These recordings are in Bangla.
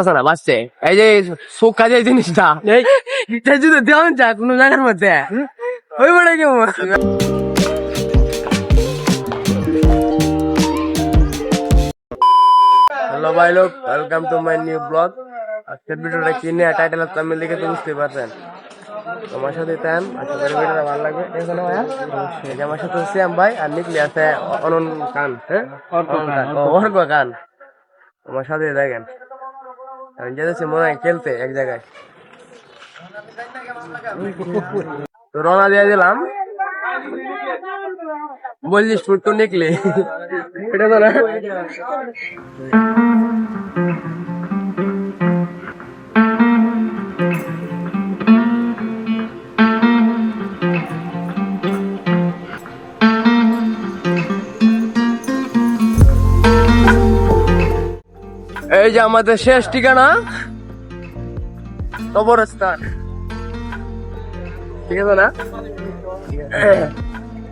আছে না বাঁচছে এই যে জিনিসটা এটা যদি দেওয়া যায় কোনো জায়গার মধ্যে ওই বলে কি হ্যালো ভাই লোক welcome to my new blog আজকের ভিডিওটা কি নিয়ে? টাইটেল আমি লিখে তো বুঝতে পারছেন। তোমার সাথে তেম আশা করি ভিডিওটা ভালো লাগবে। এখানে ভাইয়া আমার সাথে ভাই আর নিকলি আছে অনন কান হ্যাঁ? অর্ক কান আমার সাথে দেখেন। আমি যেতেছি মনে হয় খেলতে এক জায়গায় তো রওনা দিয়ে দিলাম বলছিস ফুট তো নিকলি এটা তো না এই যে আমাদের শেষ ঠিকানা? কবরস্থান। ঠিক আছে না?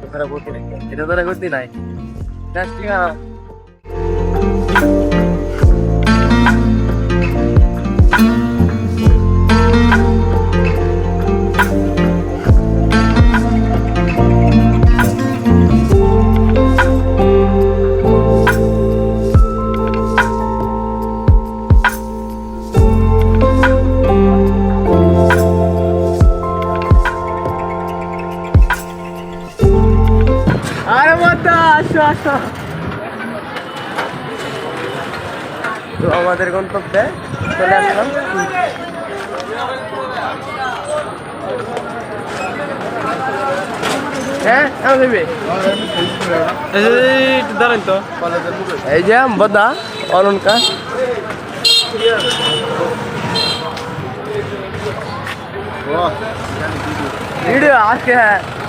এটা করতে নাই এটা তোরা করতে নাই। শেষ ঠিকানা। আসো তো আমাদের গন্তব্যে চলে আসলাম। হ্যাঁ তো। এই যে বদা অলঙ্কার ভিডিও আজকে ব্লগ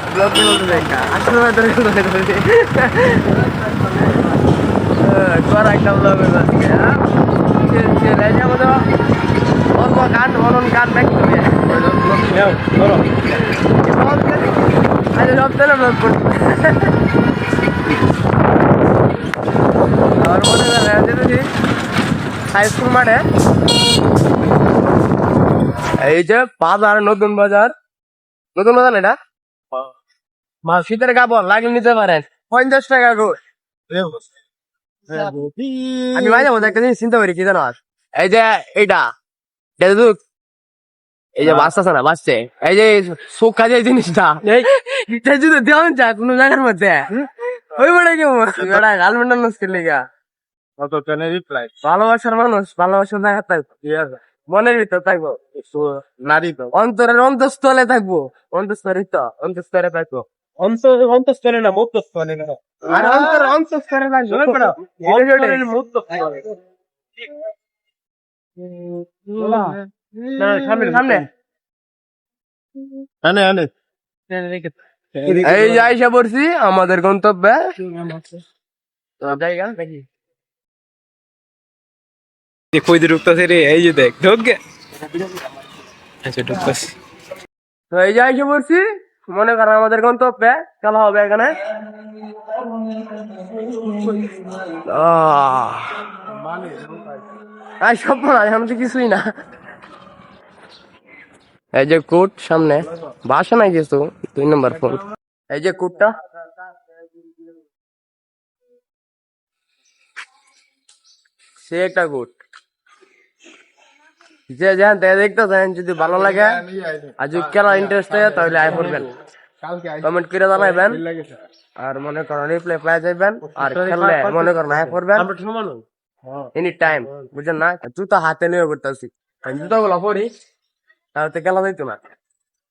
করা একটা আজকে হ্যাঁ? অল্প গান গান ব্যাক করে আরে সব তেলে ব্লগ করতে আর মনে করেন যেতেছি হাই স্কুল মাঠে এই যে বাজার নতুন বাজার। নতুন বাজার এটা? মা শীতের কাপড় লাগলে নিতে পারেন। পঞ্চাশ টাকা গো আমি মাঝে মধ্যে একটা জিনিস চিন্তা করি কি জানো? এই যে এটা তো এই যে বাস না বাসছে এই যে সোখা যে জিনিসটা এটা যদি দেওয়া যায় কোনো জায়গার মধ্যে। ওই বলে কি বেড়া গাল মেন্টাল মুশকিল লেগা। কত ট্রেনের রিপ্লাই ভালোবাসার মানুষ ভালোবাসার জায়গা থাকব। মনের ভিতর থাকব। নারী তো। অন্তরের অন্তঃস্থলে থাকব। অন্তঃস্থলে তো অন্তঃস্থলে থাকব। অন্তঃস্থলে না মধ্যস্থলে না। আর অন্তর অন্তঃস্থলে থাকব অন্তরের মধ্যস্থলে। না সামনে সামনে। আনে আনে। এই যে আইসা পড়ছি আমাদের গন্তব্যে। তো জায়গা নাকি? কই দিয়ে ঢুকতেছে রে? এই যে দেখ ঢুক আচ্ছা ঢুকতেছি। তো এই যে আইসা পড়ছি মনে করেন আমাদের কোন গন্তব্যে খেলা হবে এখানে। আর সব না এখন তো কিছুই না। এই যে কোট সামনে, বাসা নাই কিছু, দুই নম্বর ফোন। এই যে কোটটা। সে একটা কোট। যে যেন দেখতেছেন যদি ভালো লাগে আর যদি খেলা ইন্টারেস্ট থাকে তাহলে আয় করবেন কমেন্ট করে জানাইবেন আর মনে করেন রিপ্লাই পাই যাবেন আর খেললে মনে করেন আয় করবেন আমরা সমান এনি টাইম বুঝছেন না জুতা হাতে নিয়ে করতেছি জুতা গুলো পরি তাহলে তো খেলা যাইতো না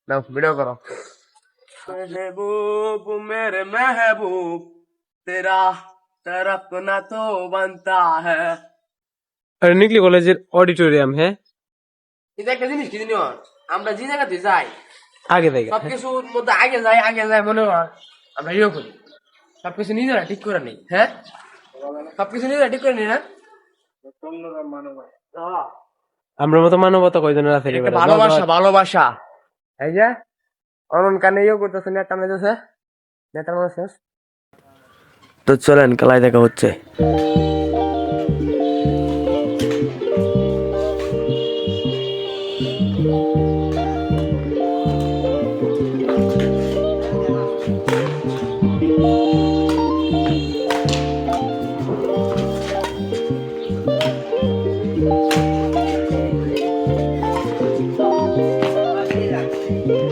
নাও ভিডিও করো महबूब मेरे महबूब तेरा तरफ ना तो बनता है আর নিকলি কলেজের অডিটোরিয়াম হ্যাঁ এটা একটা জিনিস কি জানি আমরা যে জায়গাতে যাই আগে থেকে। সবকিছুর মধ্যে আগে যাই আগে যাই মনে হয় আমরা ইয়ে করি। সবকিছু নিজেরা ঠিক করে নেই হ্যাঁ? সবকিছু নিজেরা ঠিক করে নিই না? হ্যাঁ। আমরা মতো মানবতা কয়জনের আছে ভালোবাসা ভালোবাসা। এই যে অনন কানে ইয়ে করতেছে নেতা মেতেছে নেতার মানুষ শেষ। তো চলেন খেলায় দেখা হচ্ছে। Bye.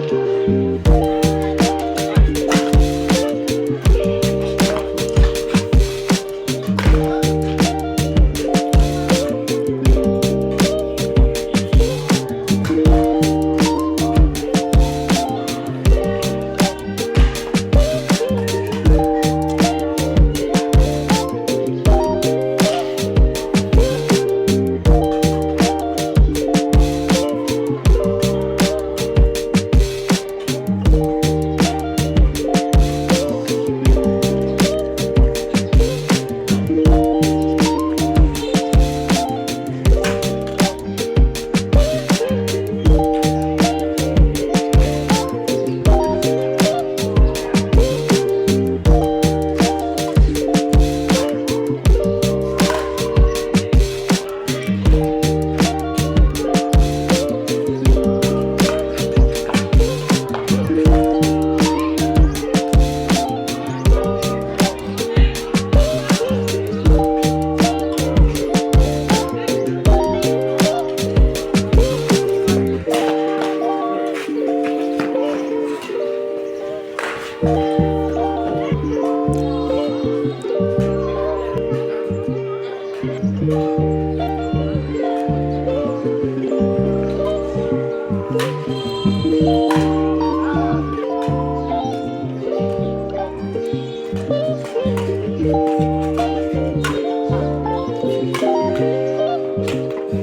তো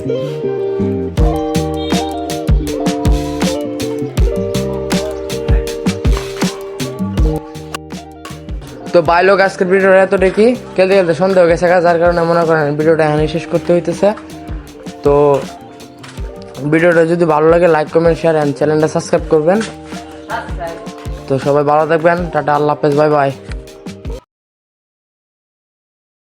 বাইলোক আজকের ভিডিওটা এত দেখি খেলতে খেলতে সন্দেহ গেছে যার কারণে মনে করেন ভিডিওটা এখানে শেষ করতে হইতেছে। তো ভিডিওটা যদি ভালো লাগে লাইক কমেন্ট শেয়ার অ্যান্ড চ্যানেলটা সাবস্ক্রাইব করবেন। তো সবাই ভালো থাকবেন। টাটা, আল্লাহ হাফেজ বাই বাই